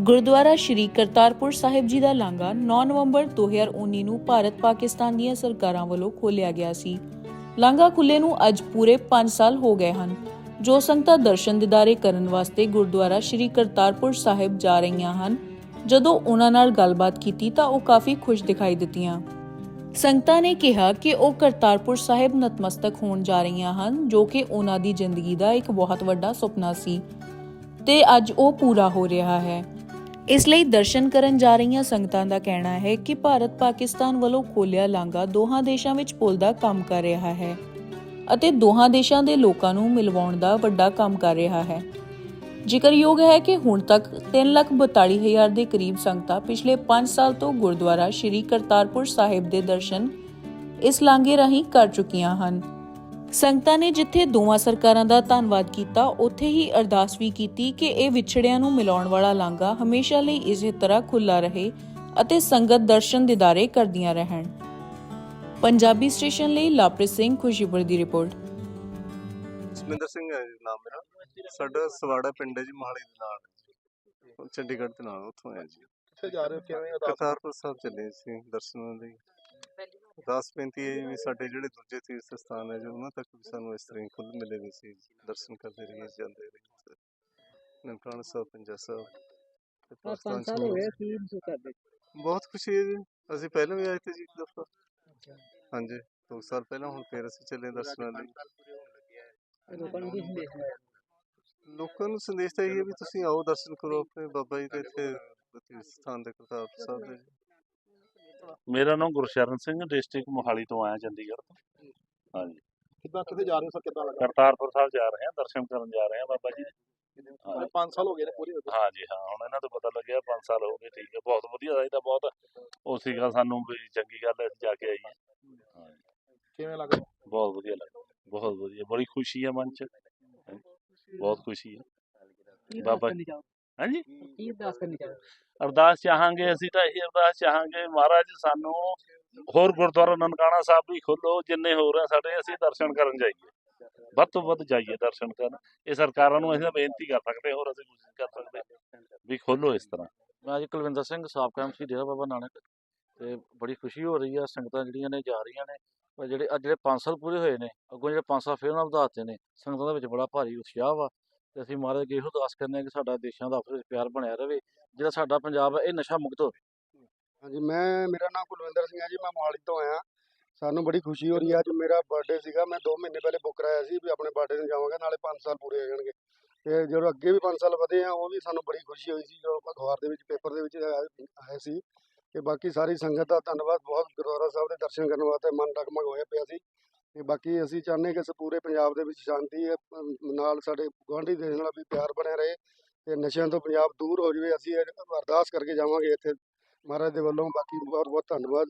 ਗੁਰਦੁਆਰਾ ਸ਼੍ਰੀ ਕਰਤਾਰਪੁਰ ਸਾਹਿਬ ਜੀ ਦਾ ਲਾਂਘਾ 9 ਨਵੰਬਰ 2019 ਨੂੰ ਭਾਰਤ ਪਾਕਿਸਤਾਨ ਦੀਆਂ ਸਰਕਾਰਾਂ ਵੱਲੋਂ ਖੋਲ੍ਹਿਆ ਗਿਆ ਸੀ। ਲਾਂਘਾ ਖੁੱਲੇ ਨੂੰ ਅੱਜ ਪੂਰੇ 5 ਸਾਲ ਹੋ ਗਏ ਹਨ। ਜੋ ਸੰਗਤਾਂ ਦਰਸ਼ਨ ਦਿਦਾਰੇ ਕਰਨ ਵਾਸਤੇ ਗੁਰਦੁਆਰਾ ਸ਼੍ਰੀ ਕਰਤਾਰਪੁਰ ਸਾਹਿਬ ਜਾ ਰਹੀਆਂ ਹਨ, ਜਦੋਂ ਉਹਨਾਂ ਨਾਲ ਗੱਲਬਾਤ ਕੀਤੀ ਤਾਂ ਉਹ ਕਾਫੀ ਖੁਸ਼ ਦਿਖਾਈ ਦਿੱਤੀਆਂ। ਸੰਗਤਾਂ ਨੇ ਕਿਹਾ ਕਿ ਉਹ ਕਰਤਾਰਪੁਰ ਸਾਹਿਬ ਨਤਮਸਤਕ ਹੋਣ ਜਾ ਰਹੀਆਂ ਹਨ, ਜੋ ਕਿ ਉਹਨਾਂ ਦੀ ਜ਼ਿੰਦਗੀ ਦਾ ਇੱਕ ਬਹੁਤ ਵੱਡਾ ਸੁਪਨਾ ਸੀ। ਤੇ ਅੱਜ ਉਹ ਪੂਰਾ ਹੋ ਰਿਹਾ ਹੈ। ਇਸ ਲਈ ਦਰਸ਼ਨ ਕਰਨ ਜਾ ਰਹੀਆਂ ਸੰਗਤਾਂ ਦਾ ਕਹਿਣਾ ਹੈ ਕਿ ਭਾਰਤ ਪਾਕਿਸਤਾਨ ਵੱਲੋਂ ਖੋਲਿਆ ਲਾਂਘਾ ਦੋਹਾਂ ਦੇਸ਼ਾਂ ਵਿੱਚ ਪੁਲ ਦਾ ਕੰਮ ਕਰ ਰਿਹਾ ਹੈ ਅਤੇ ਦੋਹਾਂ ਦੇਸ਼ਾਂ ਦੇ ਲੋਕਾਂ ਨੂੰ ਮਿਲਵਾਉਣ ਦਾ ਵੱਡਾ ਕੰਮ ਕਰ ਰਿਹਾ ਹੈ। ਜ਼ਿਕਰਯੋਗ ਹੈ ਕਿ ਹੁਣ ਤੱਕ 342000 ਦੇ ਕਰੀਬ ਸੰਗਤਾਂ ਪਿਛਲੇ 5 ਸਾਲ ਤੋਂ ਗੁਰਦੁਆਰਾ ਸ਼੍ਰੀ ਕਰਤਾਰਪੁਰ ਸਾਹਿਬ ਦੇ ਦਰਸ਼ਨ ਇਸ ਲਾਂਘੇ ਰਾਹੀਂ ਕਰ ਚੁੱਕੀਆਂ ਹਨ। ਸੰਗਤਾਂ ਨੇ ਜਿੱਥੇ ਦੋਵਾਂ ਸਰਕਾਰਾਂ ਦਾ ਧੰਨਵਾਦ ਕੀਤਾ ਉੱਥੇ ਹੀ ਅਰਦਾਸ ਵੀ ਕੀਤੀ ਕਿ ਇਹ ਵਿਛੜਿਆਂ ਨੂੰ ਮਿਲਾਉਣ ਵਾਲਾ ਲਾਂਘਾ ਹਮੇਸ਼ਾ ਲਈ ਇਸੇ ਤਰ੍ਹਾਂ ਖੁੱਲਾ ਰਹੇ ਅਤੇ ਸੰਗਤ ਦਰਸ਼ਨ ਦਿਦਾਰੇ ਕਰਦੀਆਂ ਰਹਿਣ। ਪੰਜਾਬੀ ਸਟੇਸ਼ਨ ਲਈ ਲਾਪ੍ਰਿਤ ਸਿੰਘ ਖੁਸ਼ੀਪੁਰ ਦੀ ਰਿਪੋਰਟ। ਸੁਮਿੰਦਰ ਸਿੰਘ ਹੈ ਜੀ ਨਾਮ ਮੇਰਾ। ਸਾਡਾ ਸਵਾੜਾ ਪਿੰਡ ਹੈ ਜੀ ਮਹਾਲੀ ਦੇ ਨਾਲ। ਚੰਡੀਗੜ੍ਹ ਦੇ ਨਾਲ ਉੱਥੋਂ ਆਇਆ ਜੀ। ਕਿੱਥੇ ਜਾ ਰਹੇ ਹੋ? ਕਿਵੇਂ ਕਰਤਾਰਪੁਰ ਸਾਹਿਬ ਚੱਲੇ ਸੀ ਦਰਸ਼ਨਾਂ ਲਈ। ਅਰਦਾਸ ਬੇਨਤੀ ਹੈ ਜੀ ਵੀ ਸਾਡੇ ਜਿਹੜੇ ਦੂਜੇ ਤੀਰਥ ਸਥਾਨ ਹੈ ਜੋ ਉਹਨਾਂ ਤੱਕ ਵੀ ਸਾਨੂੰ ਇਸ ਤਰ੍ਹਾਂ ਹੀ ਖੁੱਲ੍ਹ ਮਿਲੇ ਵੀ ਸੀ ਦਰਸ਼ਨ ਕਰਦੇ ਰਹੀਏ ਜਾਂਦੇ ਰਹੀਏ ਨਨਕਾਣਾ ਸਾਹਿਬ ਪੰਜਾ ਸਾਹਿਬ ਪਾਕਿਸਤਾਨ ਕਰਦੇ ਬਹੁਤ ਖੁਸ਼ੀ ਹੈ ਜੀ। ਅਸੀਂ ਪਹਿਲਾਂ ਵੀ ਆਏ ਤੇ ਜੀ ਇੱਕ ਦਫਾ। ਹਾਂਜੀ ਦੋ ਸਾਲ ਪਹਿਲਾਂ ਹੁਣ ਫੇਰ ਅਸੀਂ ਚੱਲੇ ਦਰਸ਼ਨਾਂ ਲਈ। ਲੋਕਾਂ ਨੂੰ ਕੀ ਸੰਦੇਸ਼ ਦੇਣਾ ਲੋਕਾਂ ਨੂੰ ਸੰਦੇਸ਼ ਤਾਂ ਇਹ ਹੈ ਵੀ ਤੁਸੀਂ ਆਓ ਦਰਸ਼ਨ ਕਰੋ ਆਪਣੇ ਬਾਬਾ ਜੀ ਦੇ ਇੱਥੇ ਤੀਰਥ ਸਥਾਨ ਦੇ ਕਰਤਾਰਪੁਰ ਸਾਹਿਬ ਦੇ। ਮੇਰਾ ਨਾਮ ਗੁਰਸ਼ਰਨ ਸਿੰਘ ਡਿਸਟ੍ਰਿਕਟ ਮੋਹਾਲੀ ਤੋਂ ਆਇਆ ਚੰਡੀਗੜ੍ਹ ਤੋਂ। ਹਾਂਜੀ। ਕਿੱਦਾਂ ਕਿੱਥੇ ਜਾ ਰਹੇ ਹੋ ਸਰ? ਕਿੱਦਾਂ ਲੱਗਾ? ਕਰਤਾਰਪੁਰ ਸਾਹਿਬ ਜਾ ਰਹੇ ਹਾਂ ਦਰਸ਼ਨ ਕਰਨ ਜਾ ਰਹੇ ਹਾਂ ਬਾਬਾ ਜੀ ਦੇ। ਹਾਂ 5 ਸਾਲ ਹੋ ਗਏ ਨੇ ਪੂਰੇ ਹੋ ਗਏ ਹਾਂਜੀ ਹਾਂ ਹੁਣ ਇਹਨਾਂ ਤੋਂ ਪਤਾ ਲੱਗਿਆ 5 ਸਾਲ ਹੋ ਗਏ ਠੀਕ ਹੈ ਬਹੁਤ ਵਧੀਆ ਇਹ ਤਾਂ ਬਹੁਤ। ਉਹ ਸੀਗਾ ਸਾਨੂੰ ਵੀ ਚੰਗੀ ਗੱਲ ਹੈ ਜਾ ਕੇ ਆਈਏ। ਹਾਂ ਕਿਵੇਂ ਲੱਗਾ? ਬਹੁਤ ਵਧੀਆ ਲੱਗਾ ਬਹੁਤ ਵਧੀਆ ਬੜੀ ਖੁਸ਼ੀ ਹੈ ਮਨ 'ਚ। ਬਹੁਤ ਖੁਸ਼ੀ ਹੈ। ਬਾਬਾ- ਚਾਹੋ ਹਾਂਜੀ? ਕੀ ਅਰਦਾਸ ਕਰਨੀ ਚਾਹੋ ਅਰਦਾਸ ਚਾਹਾਂਗੇ ਅਸੀਂ ਤਾਂ ਇਹ ਅਰਦਾਸ ਚਾਹਾਂਗੇ ਮਹਾਰਾਜ ਸਾਨੂੰ ਹੋਰ ਗੁਰਦੁਆਰਾ ਨਨਕਾਣਾ ਸਾਹਿਬ ਵੀ ਖੋਲੋ ਜਿੰਨੇ ਹੋਰ ਆ ਸਾਡੇ ਅਸੀਂ ਦਰਸ਼ਨ ਕਰਨ ਜਾਈਏ। ਵੱਧ ਤੋਂ ਵੱਧ ਜਾਈਏ ਦਰਸ਼ਨ ਕਰਨ। ਇਹ ਸਰਕਾਰਾਂ ਨੂੰ ਅਸੀਂ ਬੇਨਤੀ ਕਰ ਸਕਦੇ ਹੋਰ ਅਸੀਂ ਕੁਝ ਨਹੀਂ ਕਰ ਸਕਦੇ ਵੀ ਖੋਲੋ ਇਸ ਤਰ੍ਹਾਂ। ਮੈਂ ਜੀ ਕੁਲਵਿੰਦਰ ਸਿੰਘ ਸਾਬਕਾ ਐਮਸੀ ਡੇਰਾ ਬਾਬਾ ਨਾਨਕ ਤੇ ਬੜੀ ਖੁਸ਼ੀ ਹੋ ਰਹੀ ਆ ਸੰਗਤਾਂ ਜਿਹੜੀਆਂ ਨੇ ਜਾ ਰਹੀਆਂ ਨੇ ਪਰ ਜਿਹੜੇ ਅੱਜ ਜਿਹੜੇ 5 ਸਾਲ ਪੂਰੇ ਹੋਏ ਨੇ ਅੱਗੋਂ ਜਿਹੜੇ 5 ਸਾਲ ਫੇਰ ਨਾਲ ਵਧਾਤੇ ਨੇ ਸੰਗਤਾਂ ਦੇ ਵਿੱਚ ਬੜਾ ਭਾਰੀ ਉਤਸ਼ਾਹ ਵਾ ਤੇ ਅਸੀਂ ਮਹਾਰਾਜ ਅੱਗੇ ਇਹੋ ਅਰਦਾਸ ਕਰਨੇ ਆ ਕਿ ਸਾਡਾ ਦੇਸ਼ਾਂ ਦਾ ਆਪਸ ਵਿੱਚ ਪਿਆਰ ਬਣਿਆ ਰਵੇ, ਜਿਹੜਾ ਸਾਡਾ ਪੰਜਾਬ ਹੈ, ਇਹ ਨਸ਼ਾ ਮੁਕਤ ਹੋਵੇ। ਹਾਂਜੀ, ਮੈਂ, ਮੇਰਾ ਨਾਮ ਕੁਲਵਿੰਦਰ ਸਿੰਘ ਹੈ ਜੀ, ਮੈਂ ਮੋਹਾਲੀ ਤੋਂ ਆਇਆ। ਸਾਨੂੰ ਬੜੀ ਖੁਸ਼ੀ ਹੋ ਰਹੀ ਹੈ, ਅੱਜ ਮੇਰਾ ਬਰਥਡੇ ਸੀਗਾ। ਮੈਂ 2 ਮਹੀਨੇ ਪਹਿਲੇ ਬੁੱਕ ਕਰਾਇਆ ਸੀ ਵੀ ਆਪਣੇ ਬਰਥਡੇ ਨੂੰ ਜਾਵਾਂਗਾ, ਨਾਲੇ 5 ਸਾਲ ਪੂਰੇ ਹੋ ਜਾਣਗੇ। ਤੇ ਜਦੋਂ ਅੱਗੇ ਵੀ 5 ਸਾਲ ਵਧੇ ਆ, ਉਹ ਵੀ ਸਾਨੂੰ ਬੜੀ ਖੁਸ਼ੀ ਹੋਈ ਸੀ, ਜਦੋਂ ਅਖਬਾਰ ਦੇ ਵਿੱਚ, ਪੇਪਰ ਦੇ ਵਿੱਚ ਆਏ ਸੀ ਤੇ ਬਾਕੀ ਸਾਰੀ ਸੰਗਤ ਦਾ ਧੰਨਵਾਦ। ਬਹੁਤ ਗੁਰਦੁਆਰਾ ਸਾਹਿਬ ਦੇ ਦਰਸ਼ਨ ਕਰਨ ਵਾਸਤੇ ਮਨ ਡਗਮਗ ਹੋਇਆ ਪਿਆ ਸੀ। ਤੇ ਬਾਕੀ ਅਸੀਂ ਚਾਹੁੰਦੇ ਕਿ ਸ ਪੂਰੇ ਪੰਜਾਬ ਦੇ ਵਿੱਚ ਸ਼ਾਂਤੀ ਹੈ, ਨਾਲ ਸਾਡੇ ਗੁਆਂਢੀ ਦੇਸ਼ ਨਾਲ ਵੀ ਪਿਆਰ ਬਣਿਆ ਰਹੇ ਤੇ ਨਸ਼ਿਆਂ ਤੋਂ ਪੰਜਾਬ ਦੂਰ ਹੋ ਜਾਵੇ। ਅਸੀਂ ਅਰਦਾਸ ਕਰਕੇ ਜਾਵਾਂਗੇ ਇੱਥੇ ਮਹਾਰਾਜ ਦੇ ਵੱਲੋਂ। ਬਾਕੀ ਬਹੁਤ ਬਹੁਤ ਧੰਨਵਾਦ।